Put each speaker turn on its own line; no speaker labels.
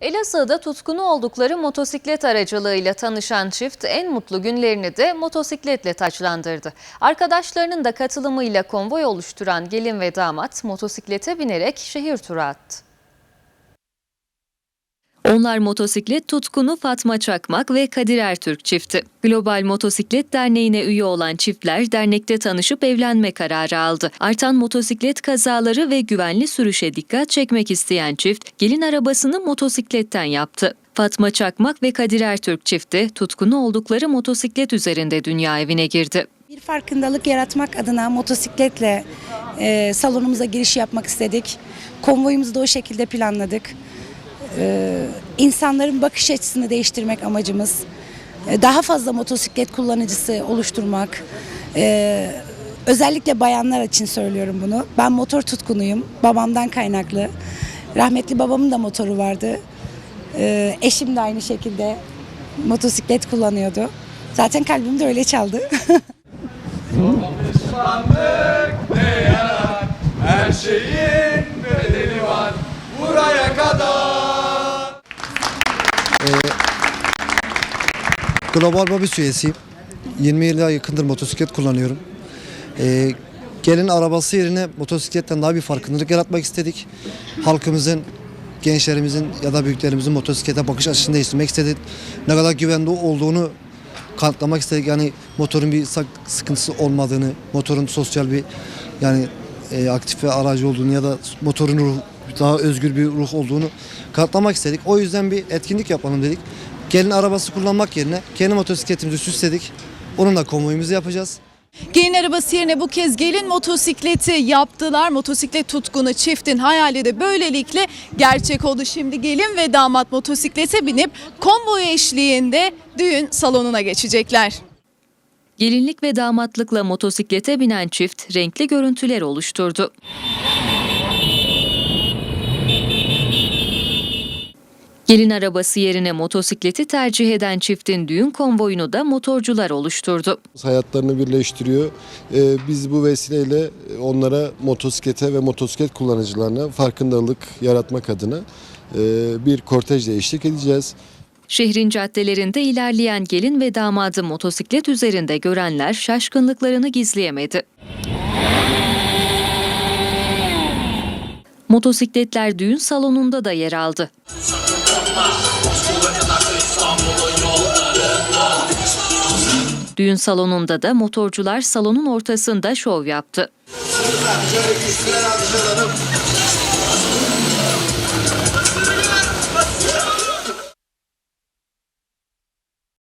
Elazığ'da tutkunu oldukları motosiklet aracılığıyla tanışan çift en mutlu günlerini de motosikletle taçlandırdı. Arkadaşlarının da katılımıyla konvoy oluşturan gelin ve damat motosiklete binerek şehir turu attı. Onlar motosiklet tutkunu Fatma Çakmak ve Kadir Ertürk çifti. Global Motosiklet Derneği'ne üye olan çiftler dernekte tanışıp evlenme kararı aldı. Artan motosiklet kazaları ve güvenli sürüşe dikkat çekmek isteyen çift gelin arabasını motosikletten yaptı. Fatma Çakmak ve Kadir Ertürk çifti tutkunu oldukları motosiklet üzerinde dünya evine girdi.
Bir farkındalık yaratmak adına motosikletle e, salonumuza giriş yapmak istedik. Konvoyumuzu da o şekilde planladık. E, insanların bakış açısını değiştirmek amacımız. E, daha fazla motosiklet kullanıcısı oluşturmak. E, özellikle bayanlar için söylüyorum bunu. Ben motor tutkunuyum. Babamdan kaynaklı. Rahmetli babamın da motoru vardı. E, eşim de aynı şekilde motosiklet kullanıyordu. Zaten kalbim de öyle çaldı.
Global Mobis üyesiyim. 20 yıla yakındır motosiklet kullanıyorum. Ee, gelin arabası yerine motosikletten daha bir farkındalık yaratmak istedik. Halkımızın, gençlerimizin ya da büyüklerimizin motosiklete bakış açısını değiştirmek istedik. Ne kadar güvenli olduğunu kanıtlamak istedik. Yani motorun bir sıkıntısı olmadığını, motorun sosyal bir yani e, aktif bir aracı olduğunu ya da motorun ruh, daha özgür bir ruh olduğunu kanıtlamak istedik. O yüzden bir etkinlik yapalım dedik. Gelin arabası kullanmak yerine kendi motosikletimizi süsledik. Onunla konvoyumuzu yapacağız.
Gelin arabası yerine bu kez gelin motosikleti yaptılar. Motosiklet tutkunu çiftin hayali de böylelikle gerçek oldu. Şimdi gelin ve damat motosiklete binip konvoy eşliğinde düğün salonuna geçecekler.
Gelinlik ve damatlıkla motosiklete binen çift renkli görüntüler oluşturdu. Gelin arabası yerine motosikleti tercih eden çiftin düğün konvoyunu da motorcular oluşturdu.
hayatlarını birleştiriyor. Ee, Biz bu vesileyle onlara motosiklete ve motosiklet kullanıcılarına farkındalık yaratmak adına e, bir kortejle eşlik edeceğiz.
Şehrin caddelerinde ilerleyen gelin ve damadı motosiklet üzerinde görenler şaşkınlıklarını gizleyemedi. Motosikletler düğün salonunda da yer aldı. Düğün salonunda da motorcular salonun ortasında şov yaptı.